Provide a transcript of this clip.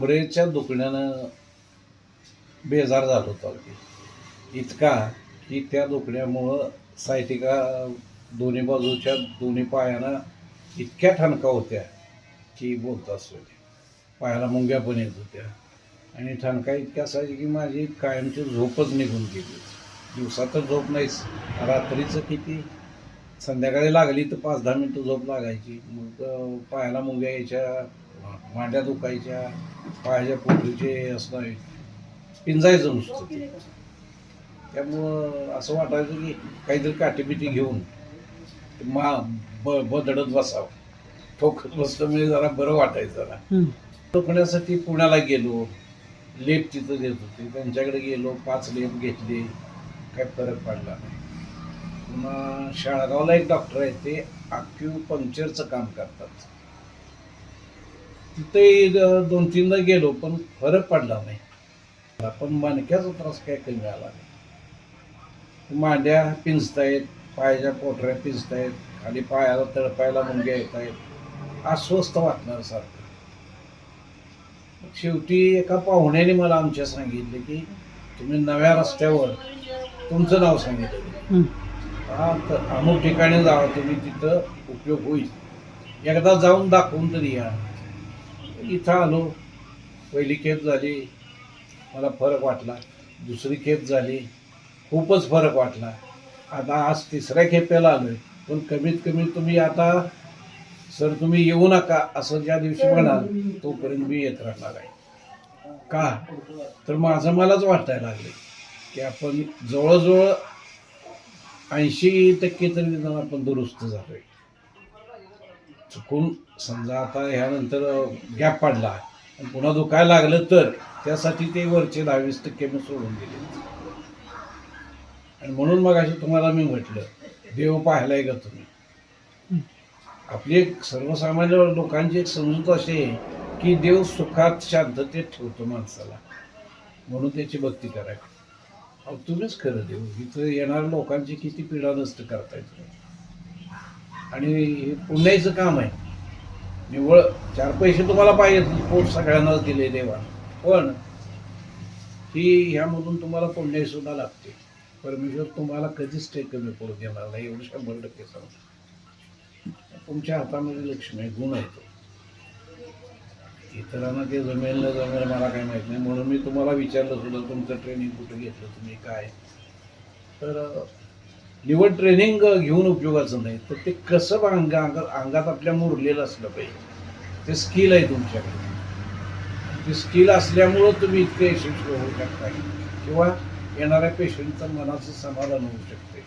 कमरेच्या दुखण्यानं बेजार झालो होतो अगदी. इतका की त्या दुखण्यामुळं सायटिका दोन्ही बाजूच्या दोन्ही पायांना इतक्या ठणका होत्या की बोलता सोय पायाला मुंग्या पण येत होत्या. आणि ठणका इतक्या असायची की माझी कायमची झोपच निघून गेली. दिवसातच तर झोप नाहीच. रात्रीचं किती? संध्याकाळी लागली तर पाच दहा मिनटं झोप लागायची. मग पायाला मुंग्या यायच्या मांड्या दुखायच्या पायाच्या पोटरीचे असणार पिंजायचं नुसतं ते. त्यामुळं असं वाटायचं की काहीतरी काठीपिटी घेऊन मा ब बदडत बसावं. ठोकत बसलं म्हणजे जरा बरं वाटायचं जरा. टोकण्यासाठी पुण्याला गेलो. लेप तिथं देत होते. त्यांच्याकडे गेलो. पाच लेप घेतले. काय फरक पडला नाही. मग शाळगावला एक डॉक्टर आहे ते पंक्चरचं काम करतात. तिथे दोन तीनदा गेलो पण फरक पडला नाही. पण मणक्याचा त्रास काय कमी आला नाही. मांड्या पिंजतायत पायाच्या कोठऱ्या पिंजतायत खाली पायाला तळपायला मुंग्या येत आहेत अस्वस्थ वाटणार सारखं शेवटी एका पाहुण्याने मला आमच्या सांगितले की तुम्ही नव्या रस्त्यावर तुमचं नाव सांगितलं. हा तर अमुक ठिकाणी जावा तुम्ही तिथं उपयोग होईल. एकदा जाऊन दाखवून तरी या. इथं आलो पहिली खेप झाली मला फरक वाटला. दुसरी खेप झाली खूपच फरक वाटला. आता आज तिसऱ्या खेपेला आलोय. पण कमीत कमी तुम्ही आता सर तुम्ही येऊ नका असं ज्या दिवशी म्हणाल तोपर्यंत मी येत राहणार आहे. का? तर माझं मलाच वाटायला लागले की आपण जवळजवळ ऐंशी टक्के तरी निदान आपण दुरुस्त झालोय. चुकून समजा आता ह्यानंतर गॅप पडला. आणि पुन्हा दुखायला लागलं तर त्यासाठी ते वरचे दहावीस टक्के मी सोडून दिले. आणि म्हणून मग अशी तुम्हाला मी म्हटलं देव पाहिलाय का तुम्ही? आपली एक सर्वसामान्य लोकांची एक समजूत अशी आहे की देव सुखात शांततेत ठेवतो माणसाला. म्हणून त्याची भक्ती करावी. अहो तुम्हीच खरं देऊ. इथं येणाऱ्या लोकांची किती पीडा नष्ट करताय तुम्ही आणि हे पुण्याचं काम आहे. निव्वळ चार पैसे तुम्हाला पाहिजेत पोट सगळ्यांनाच दिले देवा पण ही ह्यामधून तुम्हाला पुण्य सुद्धा लागते. परमेश्वर तुम्हाला कधीच ते कमी पडू देणार नाही एवढं शंभर टक्के सांगतो. तुमच्या हातामध्ये लक्ष्मी गुण आहे तो. इतरांना ते जमेल न जमेल मला काही माहीत नाही. म्हणून मी तुम्हाला विचारलं सुद्धा तुमचं ट्रेनिंग कुठं घेतलं तुम्ही काय? तर निवड ट्रेनिंग घेऊन उपयोगाचं नाही. तर ते कसं अंग अंगात आपल्या मुरलेलं असलं पाहिजे. ते स्किल आहे तुमच्याकडे. ते स्किल असल्यामुळं तुम्ही इतके यशस्वी होऊ शकता. किंवा येणाऱ्या पेशंटचं मनाचं समाधान होऊ शकते.